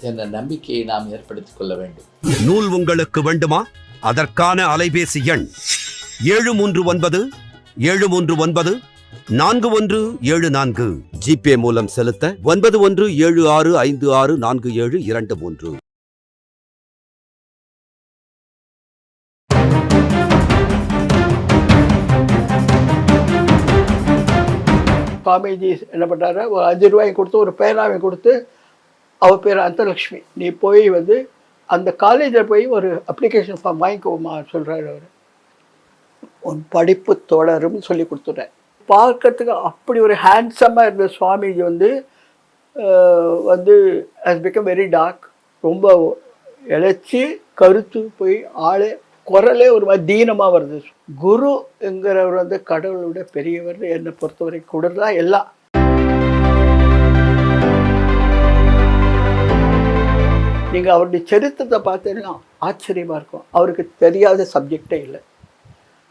என்ற நம்பிக்கையை நாம் ஏற்படுத்திக் கொள்ள வேண்டும். நூல் உங்களுக்கு வேண்டுமா? அதற்கான அலைபேசி எண் ஏழு மூன்று ஒன்பது ஏழு மூன்று ஒன்பது நான்கு ஒன்று ஏழு நான்கு. ஜிபே மூலம் செலுத்த ஒன்பது ஒன்று ஏழு ஆறு ஐந்து ஆறு நான்கு ஏழு இரண்டு மூன்று. சுவாமிஜி என்ன பண்ணுறாரு? ஒரு அஞ்சு ரூபாய் கொடுத்து ஒரு பேனாவை கொடுத்து அவள் பேர் அந்தலக்ஷ்மி. நீ போய் வந்து அந்த காலேஜில் போய் ஒரு அப்ளிகேஷன் ஃபார்ம் வாங்கிக்கோமா சொல்கிறாரு அவர். உன் படிப்பு தொடரும்னு சொல்லி கொடுத்துட்டேன் பார்க்கறதுக்கு அப்படி ஒரு ஹேண்ட்ஸமாக இருந்த சுவாமிஜி வந்து வந்து ஹஸ் பிகம் வெரி டார்க் ரொம்ப இழைச்சி கருத்து போய் ஆளே குரலே ஒரு மாதிரி தீனமாக வருது. குருங்கிறவர் வந்து கடவுளோட பெரியவர் என்னை பொறுத்தவரை கூட தான் எல்லாம். நீங்கள் அவருடைய சரித்திரத்தை பார்த்தீங்கன்னா ஆச்சரியமாக இருக்கும். அவருக்கு தெரியாத சப்ஜெக்டே இல்லை.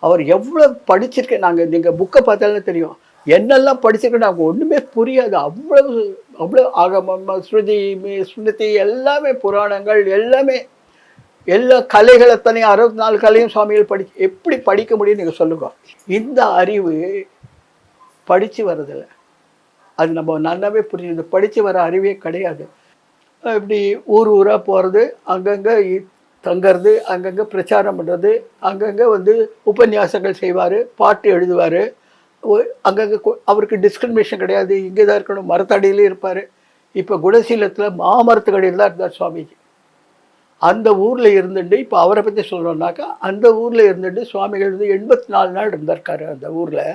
அவர் எவ்வளோ படிச்சிருக்கேன் நாங்கள் நீங்கள் புக்கை பார்த்தாலே தெரியும். என்னெல்லாம் படிச்சிருக்கேன் நாங்கள் ஒன்றுமே புரியாது. அவ்வளவு அவ்வளோ ஆகமம் ஸ்ருதி ஸ்மிருதி எல்லாமே புராணங்கள் எல்லாமே எல்லா கலைகள் எத்தனையும் அறுபத்தி நாலு கலையும் சுவாமிகள் படி எப்படி படிக்க முடியும் நீங்கள் சொல்லுங்க. இந்த அறிவு படித்து வர்றதில்ல. அது நம்ம நல்லாவே புரியுது படித்து வர அறிவே கிடையாது. இப்படி ஊர் ஊராக போகிறது அங்கங்கே தங்கிறது அங்கங்கே பிரச்சாரம் பண்ணுறது அங்கங்கே வந்து உபன்யாசங்கள் செய்வார் பாட்டு எழுதுவார். அங்கங்கே அவருக்கு டிஸ்கிரிமினேஷன் கிடையாது இங்கே தான் இருக்கணும் மரத்தடியிலே இருப்பார். இப்போ குணசீலத்தில் மாமரத்துக்கடியில் தான் இருந்தார் சுவாமிஜி. அந்த ஊரில் இருந்துட்டு இப்போ அவரை பற்றி சொல்கிறோம்னாக்கா அந்த ஊரில் இருந்துட்டு சுவாமிகள் வந்து எண்பத்தி நாலு நாள் இருந்திருக்காரு அந்த ஊரில்.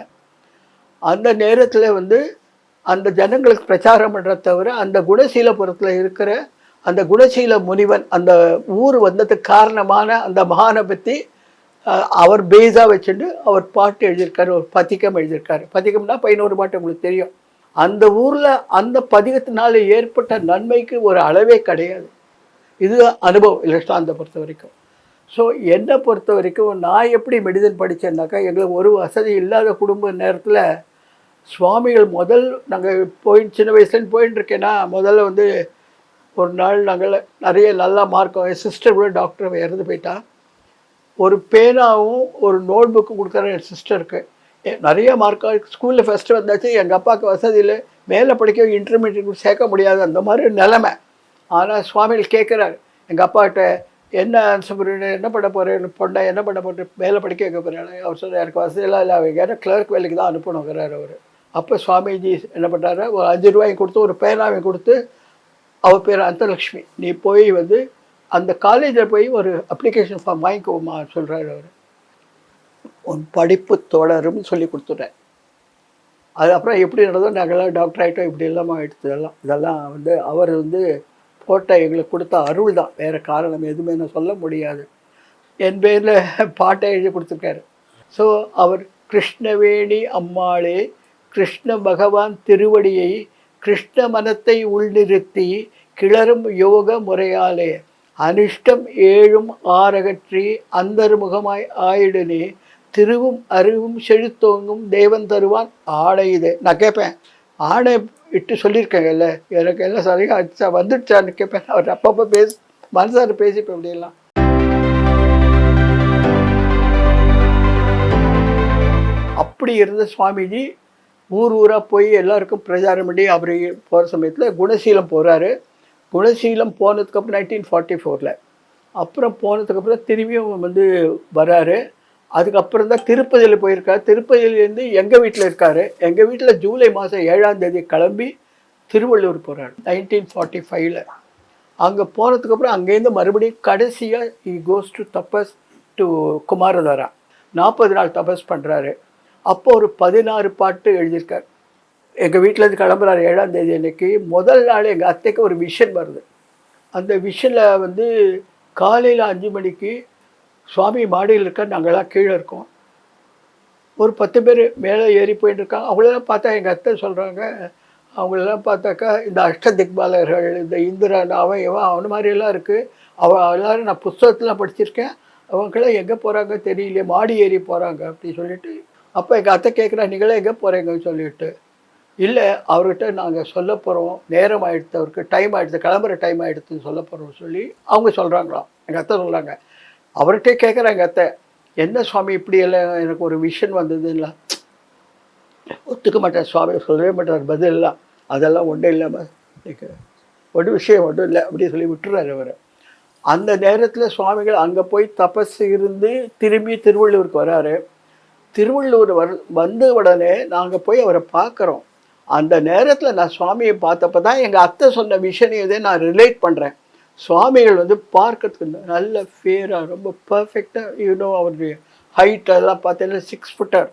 அந்த நேரத்தில் வந்து அந்த ஜனங்களுக்கு பிரச்சாரம் பண்ணுற தவிர அந்த குணசீலபுரத்தில் இருக்கிற அந்த குணசீல முனிவன் அந்த ஊர் வந்ததுக்கு காரணமான அந்த மகானை பற்றி அவர் பேஸாக வச்சுட்டு அவர் பாட்டு எழுதியிருக்காரு ஒரு பதிகம் எழுதியிருக்காரு. பதிகம்னா பதினோரு பாட்டு உங்களுக்கு தெரியும். அந்த ஊரில் அந்த பதிகத்தினால ஏற்பட்ட நன்மைக்கு ஒரு அளவே கிடையாது. இது அனுபவம் இலஸ்டாந்த பொறுத்த வரைக்கும். ஸோ என்னை பொறுத்த வரைக்கும் நான் எப்படி மெடிசன் படித்தேன்னாக்கா எங்களுக்கு ஒரு வசதி இல்லாத குடும்ப நேரத்தில் சுவாமிகள் முதல் நாங்கள் போய் சின்ன வயசுலேருந்து போயின்னு இருக்கேன்னா முதல்ல வந்து ஒரு நாள் நாங்கள் நிறைய நல்லா மார்க்கோம் என் சிஸ்டர் கூட டாக்டர் இறந்து போயிட்டா. ஒரு பேனாவும் ஒரு நோட் புக்கும் கொடுக்குறேன் என் சிஸ்டருக்கு நிறைய மார்க்காக ஸ்கூலில் ஃபஸ்ட்டு வந்தாச்சு எங்கள் அப்பாவுக்கு வசதி இல்லை. மேலே படிக்க இன்டர்மீடியட் சேர்க்க முடியாது. அந்த மாதிரி நிலமை. ஆனால் சுவாமிகள் கேட்குறாரு. எங்கள் அப்பாகிட்ட என்ன ஆன்சர் பண்ணுறீங்க என்ன பண்ண போகிறேன் பொண்ணை என்ன பண்ண போகிறேன் மேலே படிக்க வைக்க போகிறேன் அவர் சொல்கிறார் எனக்கு வசதியெல்லாம் இல்லை. அவங்க ஏன்னா கிளர்க் வேலைக்கு தான் அனுப்பணுங்கிறார் அவர். அப்போ சுவாமிஜி என்ன பண்ணுறாரு ஒரு அஞ்சு ரூபாயும் கொடுத்து ஒரு பேனாவையும் கொடுத்து அவர் பேர் அந்தலக்ஷ்மி. நீ போய் வந்து அந்த காலேஜில் போய் ஒரு அப்ளிகேஷன் ஃபார்ம் வாங்கிக்கோமா சொல்கிறாரு அவர். உன் படிப்பு தொடரும்னு சொல்லி கொடுத்துட்டேன் அது அப்புறம் எப்படி நடந்தோம் நாங்கள்லாம் டாக்டர் ஆகிட்டோம் இப்படி இல்லாமல் ஆகிடுச்சு இதெல்லாம் இதெல்லாம் வந்து அவர் வந்து போட்ட எங்களுக்கு கொடுத்த அருள் தான். வேறு காரணம் எதுவுமே நான் சொல்ல முடியாது. என் பேரில் பாட்டை எழுதி கொடுத்துருக்காரு. ஸோ அவர் கிருஷ்ணவேணி அம்மாளே கிருஷ்ண பகவான் திருவடியை கிருஷ்ண மனத்தை உள்நிறுத்தி கிளறும் யோக முறையாலே அனிஷ்டம் ஏழும் ஆரகற்றி அந்தர்முகமாய் ஆயிடுனே திருவும் அறிவும் செழித்தோங்கும் தேவன் தருவான் ஆடை இது. நான் கேட்பேன் ஆடை இட்டு சொல்லியிருக்கேங்கல்ல. எனக்கு எல்லாம் சரியாக ஆச்சா. வந்துடுச்சான்னு கேட்பேன் அவர் அப்பப்போ பேசி மனசார பேசிப்பேன் இப்படியெல்லாம். அப்படி இருந்த சுவாமிஜி ஊர் ஊராக போய் எல்லாருக்கும் பிரச்சாரம் பண்ணி அவர் போகிற சமயத்தில் குணசீலம் போகிறாரு குணசீலம் போனதுக்கப்புறம் நைன்டீன் ஃபார்ட்டி ஃபோரில் அப்புறம் போனதுக்கப்புறம் திரும்பியும் வந்து வராரு. அதுக்கப்புறம் தான் திருப்பதியில் போயிருக்காரு. திருப்பதியிலேருந்து எங்கள் வீட்டில் இருக்கார்? எங்கள் வீட்டில் ஜூலை மாதம் ஏழாம் தேதி கிளம்பி திருவள்ளூர் போகிறார் நைன்டீன் ஃபார்ட்டி ஃபைவ்ல அங்கே போனதுக்கப்புறம் அங்கேருந்து மறுபடியும் கடைசியாக he goes to tapas to Kumaradhara நாற்பது நாள் தபஸ் பண்ணுறாரு அப்போ ஒரு பதினாறு பாட்டு எழுதியிருக்கார். எங்கள் வீட்டிலேருந்து கிளம்புறாரு ஏழாம் தேதி அன்னைக்கு. முதல் நாள் எங்கள் அத்தைக்கு ஒரு விஷன் வருது. அந்த விஷனில் வந்து காலையில் அஞ்சு மணிக்கு சுவாமி மாடியில் இருக்க நாங்களாம் கீழே இருக்கோம். ஒரு பத்து பேர் மேலே ஏறி போயிட்டு இருக்காங்க. அவங்களெல்லாம் பார்த்தா எங்கள் அத்தை சொல்கிறாங்க அவங்களெல்லாம் பார்த்தாக்கா இந்த அஷ்ட திக்பாலர்கள் இந்த இந்திரன் அவன் இவன் அவன் மாதிரியெல்லாம் இருக்குது அவன் எல்லாரும் நான் புஸ்தகத்தில் படிச்சிருக்கேன். அவங்களாம் எங்கே போகிறாங்க தெரியலையே மாடி ஏறி போகிறாங்க அப்படின்னு சொல்லிட்டு அப்போ எங்கள் அத்தை கேட்குறா நீங்களே எங்கே போகிறீங்கன்னு சொல்லிட்டு. இல்லை அவர்கிட்ட நாங்கள் சொல்ல போகிறோம் நேரம் ஆகிடுத்து அவருக்கு டைம் ஆகிடுது கிளம்புற டைம் ஆகிடுதுன்னு சொல்ல போகிறோம் சொல்லி அவங்க சொல்கிறாங்களாம் எங்கள் அத்தை சொல்கிறாங்க அவர்கிட்ட கேட்குற எங்கள் அத்தை என்ன சுவாமி இப்படி எல்லாம் எனக்கு ஒரு விஷன் வந்ததுல்ல ஒத்துக்க மாட்டேன் சுவாமி சொல்லவே மாட்டார் பதில் இல்லை அதெல்லாம் ஒன்றும் இல்லாமல் ஒரு விஷயம் ஒன்றும் இல்லை அப்படின்னு சொல்லி விட்டுறாரு அவர். அந்த நேரத்தில் சுவாமிகள் அங்கே போய் தபஸ் இருந்து திரும்பி திருவள்ளூருக்கு வராரு. திருவள்ளூர் வர் வந்த உடனே நாங்கள் போய் அவரை பார்க்குறோம். அந்த நேரத்தில் நான் சுவாமியை பார்த்தப்ப தான் எங்கள் அத்தை சொன்ன விஷயம் இதை நான் ரிலேட் பண்ணுறேன் சுவாமிகள் வந்து பார்க்கறதுக்கு நல்ல ஃபேராக ரொம்ப பர்ஃபெக்டாக யூனோ அவருடைய ஹைட் அதெல்லாம் பார்த்தீங்கன்னா சிக்ஸ் ஃபுட்டர்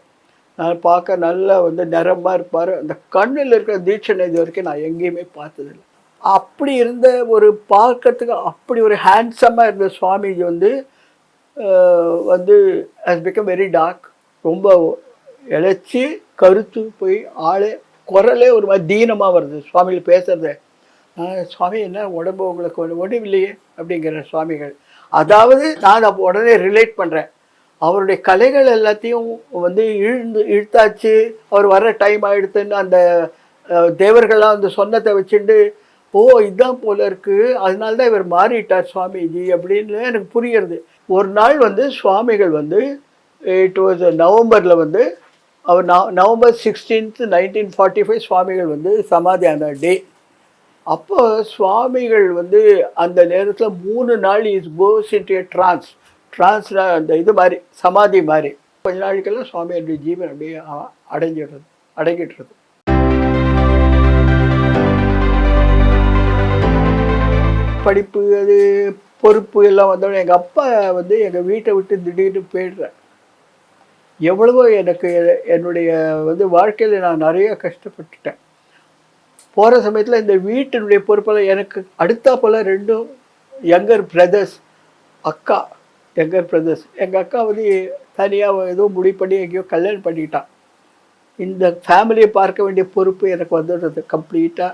நான் பார்க்க நல்லா வந்து நிறமாக இருப்பார். அந்த கண்ணில் இருக்கிற தீட்சணை இது வரைக்கும் நான் எங்கேயுமே பார்த்ததில்லை. அப்படி இருந்த ஒரு பார்க்கறதுக்கு அப்படி ஒரு ஹேண்ட்ஸமாக இருந்த சுவாமிஜி வந்து வந்து ஹஸ் பிகம் வெரி டார்க் ரொம்ப இழைச்சி கருத்து போய் ஆளே குரலே ஒரு மாதிரி தீனமாக வருது. சுவாமிகள் பேசுறது. சுவாமி என்ன உடம்பு உங்களுக்கு ஒன்றும் இல்லையே அப்படிங்கிற சுவாமிகள். அதாவது நான் அப்போ உடனே ரிலேட் பண்ணுறேன் அவருடைய கலைகள் எல்லாத்தையும் வந்து இழுந்து இழுத்தாச்சு. அவர் வர டைம் ஆகிடுதுன்னு அந்த தேவர்கள்லாம் வந்து சொன்னதை வச்சுட்டு ஓ இதான் போல இருக்குது அதனால தான் இவர் மாறிட்டார் சுவாமிஜி அப்படின்னு எனக்கு புரியுறது ஒரு நாள் வந்து சுவாமிகள் வந்து இட் வாஸ் uh, நவம்பரில் வந்து அவர் நவ- November sixteenth nineteen forty five சுவாமிகள் வந்து சமாதி அந்த டே. அப்போ சுவாமிகள் வந்து அந்த நேரத்தில் மூணு நாள் இஸ் கோஸ் இன்டு ட்ரான்ஸ் ட்ரான்ஸ்னா அந்த இது மாதிரி சமாதி மாதிரி. கொஞ்ச நாளைக்கெல்லாம் சுவாமியுடைய ஜீவன் அப்படியே அடைஞ்சிடுறது அடங்கிடுறது. படிப்பு அது பொறுப்பு எல்லாம் வந்தோடனே எங்கள் அப்பா வந்து எங்கள் வீட்டை விட்டு திடீர்னு போயிடுறேன் எவ்வளவோ எனக்கு என்னுடைய வந்து வாழ்க்கையில் நான் நிறைய கஷ்டப்பட்டுட்டேன். போகிற சமயத்தில் இந்த வீட்டினுடைய பொறுப்பெல்லாம் எனக்கு அடுத்தா போல் ரெண்டும் யங்கர் பிரதர்ஸ் அக்கா யங்கர் பிரதர்ஸ் எங்கள் அக்கா வந்து தனியாக ஏதோ முடிவு பண்ணி எங்கேயோ கல்யாணம் பண்ணிக்கிட்டான் இந்த ஃபேமிலியை பார்க்க வேண்டிய பொறுப்பு எனக்கு வந்துடுறது கம்ப்ளீட்டாக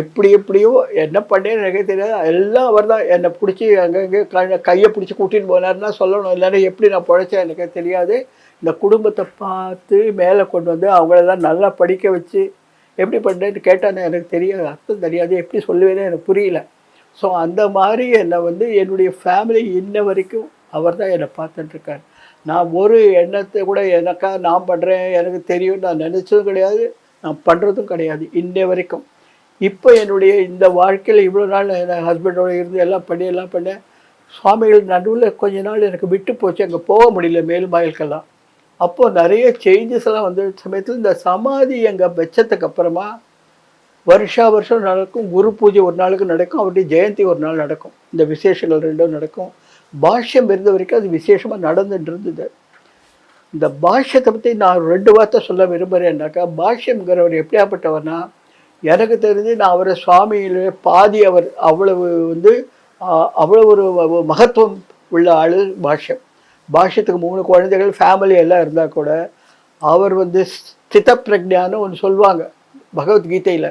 எப்படி எப்படியோ என்ன பண்ணேன்னு எனக்கே தெரியாது. எல்லாம் அவர் தான் என்னை பிடிச்சி அங்கங்கே கையை பிடிச்சி கூட்டின்னு போனார்னா சொல்லணும். இல்லைன்னா எப்படி நான் பிழைச்சேன் எனக்கு தெரியாது. இந்த குடும்பத்தை பார்த்து மேலே கொண்டு வந்து அவங்களெல்லாம் நல்லா படிக்க வச்சு எப்படி பண்ணுறேன்னு கேட்டானே எனக்கு தெரியாது அர்த்தம் தெரியாது எப்படி சொல்லுவேன்னு எனக்கு புரியல. ஸோ அந்த மாதிரி என்னை வந்து என்னுடைய ஃபேமிலி இன்ன வரைக்கும் அவர் தான் என்னை பார்த்துட்டுருக்கார் நான் ஒரு எண்ணத்தை கூட எனக்காக நான் பண்ணுறேன் எனக்கு தெரியும் நான் நினச்சதும் கிடையாது நான் பண்ணுறதும் கிடையாது இன்ன வரைக்கும். இப்போ என்னுடைய இந்த வாழ்க்கையில் இவ்வளோ நாள் என் ஹஸ்பண்டோடு இருந்து எல்லாம் பண்ணி எல்லாம் பண்ணேன். சுவாமிகள் நடுவில் கொஞ்ச நாள் எனக்கு விட்டு போச்சு அங்கே போக முடியல மேலும் வாயிலுக்கெல்லாம் அப்போது நிறைய சேஞ்சஸ் எல்லாம் வந்த சமயத்தில் இந்த சமாதி எங்கள் வச்சதுக்கு அப்புறமா வருஷா வருஷம் நடக்கும். குரு பூஜை ஒரு நாளுக்கு நடக்கும். அவருடைய ஜெயந்தி ஒரு நாள் நடக்கும். இந்த விசேஷங்கள் ரெண்டும் நடக்கும். பாஷ்யம் இருந்த வரைக்கும் அது விசேஷமாக நடந்துட்டு இருந்தது. இந்த பாஷ்யத்தை பற்றி நான் ரெண்டு வார்த்தை சொல்ல விரும்புகிறேன்னாக்கா பாஷ்யம்ங்கிறவர் எப்படியாப்பட்டவர்னா எனக்கு தெரிஞ்சு நான் அவரை சுவாமியில் பாதி அவர் அவ்வளவு வந்து அவ்வளோ ஒரு மகத்துவம் உள்ள ஆள் பாஷ்யம். பாஷ்யத்துக்கு மூணு குழந்தைகள் ஃபேமிலி எல்லாம் இருந்தால் கூட அவர் வந்து ஸ்தித பிரக்ஞான்னு ஒன்று சொல்லுவாங்க பகவத்கீதையில்.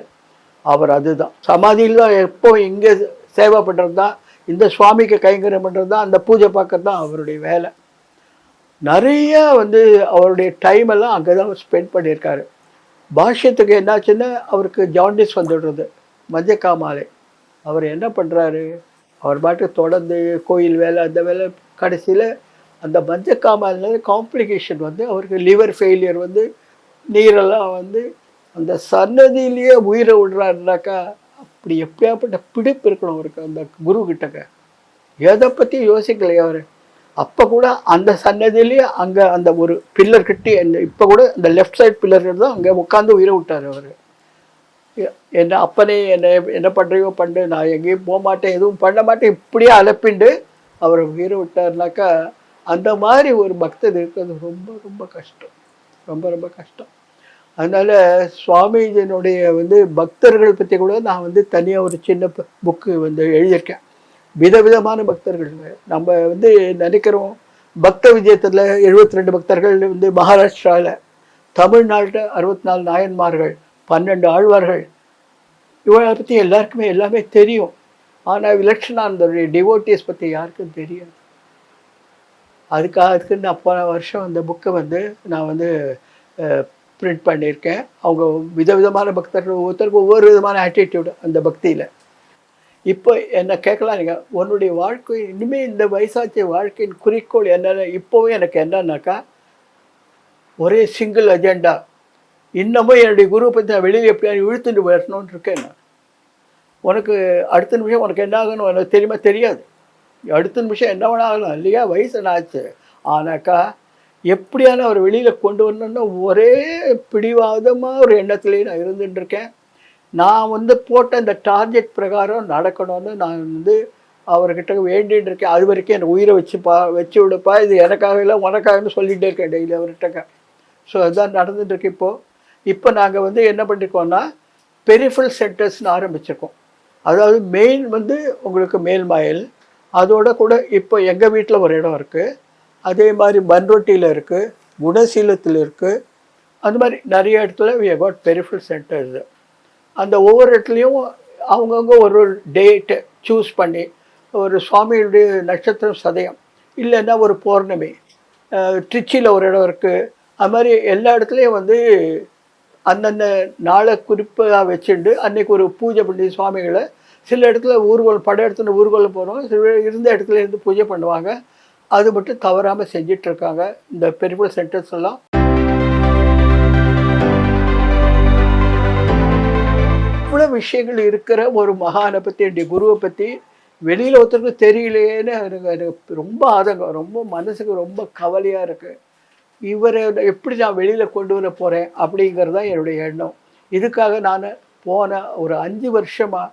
அவர் அதுதான். சமாதியில் தான் எப்போ இங்கே சேவை பண்ணுறது தான் இந்த சுவாமிக்கு கைங்கரியம் பண்ணுறது தான் அந்த பூஜை பார்க்கறது தான் அவருடைய வேலை. நிறைய வந்து அவருடைய டைம் எல்லாம் அங்கே தான் ஸ்பெண்ட் பண்ணியிருக்காரு. பாஷ்யத்துக்கு என்னாச்சுன்னா அவருக்கு ஜாண்டிஸ் வந்துடுறது மஞ்சக்காமாலை. அவர் என்ன பண்ணுறாரு அவர் பாட்டுக்கு தொடர்ந்து கோயில் வேலை அந்த வேலை கடைசியில் அந்த மஞ்சக்காமால காம்ப்ளிகேஷன் வந்து அவருக்கு லிவர் ஃபெயிலியர் வந்து நீரெல்லாம் வந்து அந்த சன்னதியிலேயே உயிரை விடுறாருனாக்கா அப்படி எப்படியாப்பட்ட பிடிப்பு இருக்கணும் அவருக்கு அந்த குரு கிட்டக்க எதை பற்றியும் யோசிக்கலையே அவர்? அப்போ கூட அந்த சன்னதியிலேயே அங்கே அந்த ஒரு பில்லர் கட்டி அந்த இப்போ கூட அந்த லெஃப்ட் சைட் பில்லர் தான் அங்கே உட்காந்து உயிரை விட்டார் அவர். என்ன அப்பனே என்ன என்ன பண்ணுறையோ பண்ணு நான் எங்கேயும் போக மாட்டேன் எதுவும் பண்ண மாட்டேன் இப்படியே அலப்பிண்டு அவர் உயிரை விட்டாருனாக்கா அந்த மாதிரி ஒரு பக்தர் இருக்கிறது ரொம்ப ரொம்ப கஷ்டம். ரொம்ப ரொம்ப கஷ்டம். அதனால் சுவாமிஜியினுடைய வந்து பக்தர்கள் பற்றி கூட நான் வந்து தனியாக ஒரு சின்ன புக்கு வந்து எழுதியிருக்கேன். விதவிதமான பக்தர்கள். நம்ம வந்து நினைக்கிறோம் பக்த விஜயத்தில் எழுபத்தி ரெண்டு பக்தர்கள் வந்து மகாராஷ்டிராவில் தமிழ்நாட்டில் அறுபத்தி நாலு நாயன்மார்கள் பன்னெண்டு ஆழ்வார்கள். இவளை பற்றி எல்லாருக்குமே எல்லாமே தெரியும். ஆனால் விலட்சணானந்தருடைய டிவோட்டிஸ் பற்றி யாருக்கும் தெரியாது. அதுக்காக அதுக்கு அப்போ வருஷம் அந்த புக்கை வந்து நான் வந்து பிரிண்ட் பண்ணியிருக்கேன். அவங்க விதவிதமான பக்தர்கள் ஒவ்வொருத்தருக்கும் ஒவ்வொரு விதமான ஆட்டிடியூடு அந்த பக்தியில். இப்போ என்னை கேட்கலாம் நீங்கள் உன்னுடைய வாழ்க்கை இனிமேல் இந்த வயசாச்சிய வாழ்க்கையின் குறிக்கோள் என்னென்ன இப்போவும் எனக்கு என்னன்னாக்கா ஒரே சிங்கிள் அஜெண்டா இன்னமும் என்னுடைய குருவை பற்றி நான் வெளியில் எப்படியாவது இழுத்துட்டு வரணும்னு இருக்கேன் நான். உனக்கு அடுத்த நிமிஷம் உனக்கு என்ன ஆகணும் எனக்கு தெரியுமா? தெரியாது. அடுத்த நிமிஷம் என்ன வேணாலும் இல்லையா? வயசு என்ன ஆச்சு ஆனாக்கா எப்படியான அவர் வெளியில் கொண்டு வரணுன்னா ஒரே பிடிவாதமாக ஒரு எண்ணத்துலேயே நான் இருந்துட்டு இருக்கேன். நான் வந்து போட்ட இந்த டார்கெட் பிரகாரம் நடக்கணும்னு நான் வந்து அவர்கிட்ட வேண்டிட்டு இருக்கேன். அது வரைக்கும் எனக்கு உயிரை வச்சுப்பா வச்சு விடுப்பா. இது எனக்காக இல்லை உனக்காகன்னு சொல்லிகிட்டே இருக்கேன் டெய்லி அவர்கிட்ட. ஸோ அதுதான் நடந்துட்டுருக்கு இப்போது இப்போ. நாங்கள் வந்து என்ன பண்ணிருக்கோம்னா பெரிஃபல் சென்டர்ஸ்னு ஆரம்பிச்சிருக்கோம். அதாவது மெயின் வந்து உங்களுக்கு மேல்மாயல் அதோட கூட இப்போ எங்கள் வீட்டில் ஒரு இடம் இருக்குது அதே மாதிரி பன்ரொட்டியில் இருக்குது குணசீலத்தில் இருக்குது அந்த மாதிரி நிறைய இடத்துல வி காட் பெரிஃபல் சென்டர்ஸ் அந்த ஒவ்வொரு இடத்துலையும் அவங்கவுங்க ஒரு ஒரு சூஸ் பண்ணி ஒரு சுவாமியுடைய நட்சத்திரம் சதயம் இல்லைன்னா ஒரு பௌர்ணமி ட்ரிச்சியில் ஒரு இடம் இருக்குது அது மாதிரி எல்லா இடத்துலையும் வந்து அந்தந்த நாளை குறிப்பாக வச்சுட்டு அன்னைக்கு ஒரு பூஜை பண்ணி சுவாமிகளை சில இடத்துல ஊர்வலம் படம் எடுத்துன்னு ஊர்வலம் போகிறோம் சில இருந்த இடத்துல இருந்து பூஜை பண்ணுவாங்க. அது மட்டும் தவறாமல் செஞ்சிட்ருக்காங்க இந்த பெரிய சென்டர்ஸ் எல்லாம். இவ்வளோ விஷயங்கள் இருக்கிற ஒரு மகானை பற்றி என்னுடைய குருவை பற்றி வெளியில் ஒருத்தருக்கு தெரியலையேன்னு எனக்கு எனக்கு ரொம்ப ஆதங்கம். ரொம்ப மனசுக்கு ரொம்ப கவலையாக இருக்குது இவரை எப்படி நான் வெளியில் கொண்டு வர போகிறேன் அப்படிங்கிறது தான் என்னுடைய எண்ணம். இதுக்காக நான் போன ஒரு அஞ்சு வருஷமாக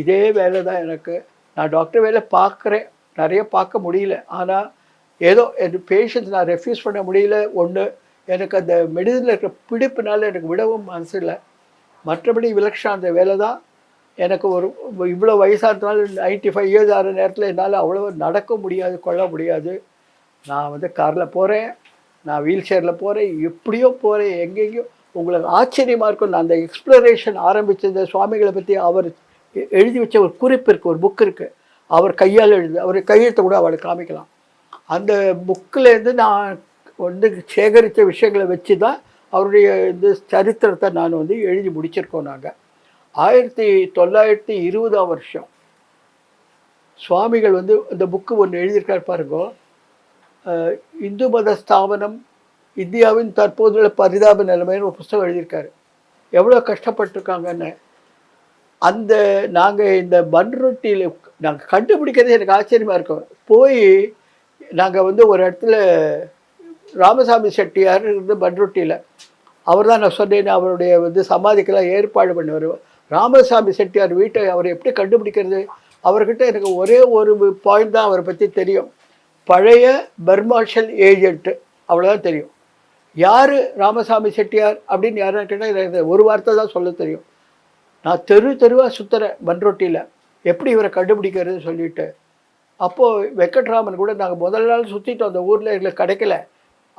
இதே வேலை தான் எனக்கு. நான் டாக்டர் வேலை பார்க்குறேன். நிறைய பார்க்க முடியல. ஆனால் ஏதோ என் பேஷண்ட்ஸ் நான் ரெஃப்யூஸ் பண்ண முடியல. ஒன்று எனக்கு அந்த மெடிசனில் இருக்கிற பிடிப்புனால எனக்கு விடவும் மனசு இல்லை மற்றபடி விலக்ஷா அந்த வேலை தான். எனக்கு ஒரு இவ்வளோ வயசானதுனால நைன்ட்டி ஃபைவ் இயர்ஸ் ஆகிற நேரத்தில் என்னால் அவ்வளோ நடக்க முடியாது கொள்ள முடியாது. நான் வந்து காரில் போகிறேன் நான் வீல் சேரில் போகிறேன் எப்படியோ போகிறேன் எங்கெங்கேயோ. உங்களுக்கு ஆச்சரியமாக இருக்கும். நான் அந்த எக்ஸ்ப்ளரேஷன் ஆரம்பித்தது சுவாமிகளை பற்றி அவர் எழுதி வச்ச ஒரு குறிப்பு இருக்குது ஒரு புக் இருக்குது அவர் கையால் எழுது அவர் கையெழுத்தை கூட அவளை காமிக்கலாம். அந்த புக்கிலேருந்து நான் வந்து சேகரித்த விஷயங்களை வச்சு தான் அவருடைய இந்த சரித்திரத்தை நான் வந்து எழுதி முடிச்சிருக்கோம் நாங்கள் ஆயிரத்தி தொள்ளாயிரத்தி இருபதாம் வருஷம். சுவாமிகள் வந்து அந்த புக்கு ஒன்று எழுதியிருக்கார் பாருங்க. இந்து மத ஸ்தாபனம் இந்தியாவின் தற்போதுள்ள பரிதாப நிலைமைன்னு ஒரு புஸ்தகம் எழுதியிருக்காரு. எவ்வளோ கஷ்டப்பட்டிருக்காங்கன்னு. அந்த நாங்கள் இந்த பன் ரொட்டியில் நாங்கள் கண்டுபிடிக்கிறது எனக்கு ஆச்சரியமாக இருக்கும் போய் நாங்கள் வந்து ஒரு இடத்துல ராமசாமி செட்டியார் இருந்து பன் ரொட்டியில் அவர் தான் நான் சொன்னேன் அவருடைய வந்து சமாதிக்கெல்லாம் ஏற்பாடு பண்ணி வருவோம் ராமசாமி செட்டியார் வீட்டை அவர் எப்படி கண்டுபிடிக்கிறது? அவர்கிட்ட எனக்கு ஒரே ஒரு பாயிண்ட் தான் அவரை பற்றி தெரியும். பழைய பர்மாஷல் ஏஜென்ட்டு அவ்வளோதான் தெரியும். யார் ராமசாமி செட்டியார் அப்படின்னு யாரும் கேட்டால் எனக்கு ஒரு வார்த்தை தான் சொல்ல தெரியும். நான் தெரு தெருவாக சுற்றுறேன் பன்ரொட்டியில் எப்படி இவரை கண்டுபிடிக்கிறதுன்னு சொல்லிட்டு. அப்போது வெங்கட்ராமன் கூட நாங்கள் முதல் நாள் சுற்றிட்டோம் அந்த ஊரில் எங்களுக்கு கிடைக்கல.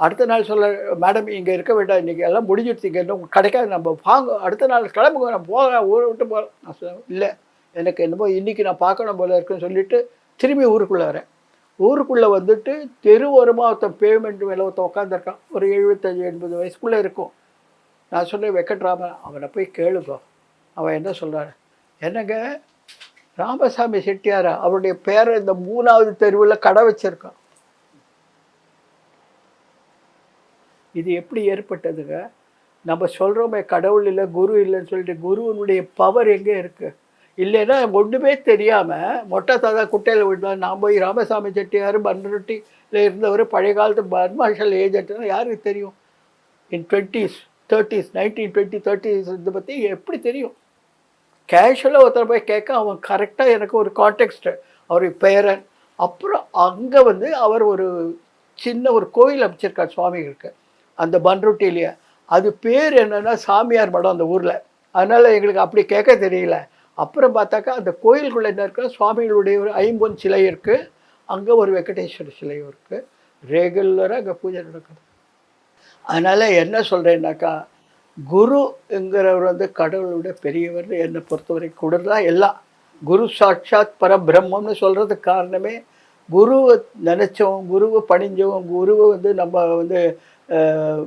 அடுத்த நாள் சொல்ல மேடம் இங்கே இருக்க வேண்டாம் இன்றைக்கி எல்லாம் முடிஞ்சிடுச்சு இங்கே இன்னும் கிடைக்காது நம்ம வாங்க அடுத்த நாள் கிளம்புங்க நான் போகிறேன் ஊரை விட்டு போகிறேன் நான் சொன்னேன் இல்லை எனக்கு என்னமோ இன்றைக்கி நான் பார்க்கணும் போல இருக்குன்னு சொல்லிட்டு திரும்பி ஊருக்குள்ளே வரேன். ஊருக்குள்ளே வந்துட்டு தெரு ஓரமாக ஒருத்தன் பேமெண்ட் மேலே ஒருத்தன் உட்காந்துருக்கான் ஒரு எழுபத்தஞ்சி எண்பது வயசுக்குள்ளே இருக்கும். நான் சொன்னேன் வெங்கட்ராமன் அவனை போய் கேளுங்க. அவன் என்ன சொல்கிறாரு என்னங்க? ராமசாமி செட்டியாரா அவருடைய பேரை இந்த மூணாவது தெருவில் கடை வச்சுருக்கான். இது எப்படி ஏற்பட்டதுங்க? நம்ம சொல்கிறோமே கடவுள் இல்லை குரு இல்லைன்னு சொல்லிட்டு குருவனுடைய பவர் எங்கே இருக்குது இல்லைன்னா ஒன்றுமே தெரியாமல் மொட்டை தாதா குட்டையில் விட்டா நான் போய் ராமசாமி செட்டியார் பன்ருட்டியில் இருந்தவர் பழைய காலத்து பர்மாஷல் ஏஜென்ட்னா யாருக்கு தெரியும்? In twenties thirties nineteen twenty thirties இதை பற்றி எப்படி தெரியும்? கேஷுவலாக ஒருத்தர் போய் கேட்க அவன் கரெக்டாக எனக்கு ஒரு கான்டெக்ஸ்ட்டு அவர் பேரன். அப்புறம் அங்கே வந்து அவர் ஒரு சின்ன ஒரு கோயில் அமைச்சிருக்கார் சுவாமிகளுக்கு அந்த பன்ருட்டிலேயே அது பேர் என்னன்னா சாமியார் மடம் அந்த ஊரில். அதனால் எங்களுக்கு அப்படி கேட்க தெரியல. அப்புறம் பார்த்தாக்கா அந்த கோயிலுக்குள்ளே என்ன இருக்குன்னா சுவாமிகளுடைய ஒரு ஐம்பொன் சிலை இருக்குது அங்கே ஒரு வெங்கடேஸ்வரர் சிலையும் இருக்குது ரெகுலராக அங்கே பூஜை நடக்குது. அதனால் என்ன சொல்கிறேன்னாக்கா குருங்கிறவர் வந்து கடவுளோட பெரியவர் என்னை பொறுத்தவரை கூட தான் எல்லாம் குரு சாட்சாத் பரபிரம்மம்னு சொல்கிறதுக்கு காரணமே குருவை நினச்சோம் குருவை பணிஞ்சோம் குருவை வந்து நம்ம வந்து அஹ்,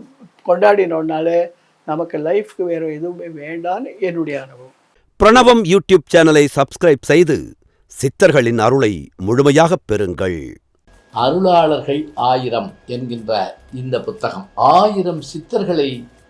கொண்டாடினோம்னாலே நமக்கு லைஃப்க்கு வேறு எதுவுமே வேண்டான்னு என்னுடைய அனுபவம். பிரணவம் யூடியூப் சேனலை சப்ஸ்கிரைப் செய்து சித்தர்களின் அருளை முழுமையாகப் பெறுங்கள். அருளாளர்கள் ஆயிரம் என்கின்ற இந்த புத்தகம் ஆயிரம் சித்தர்களை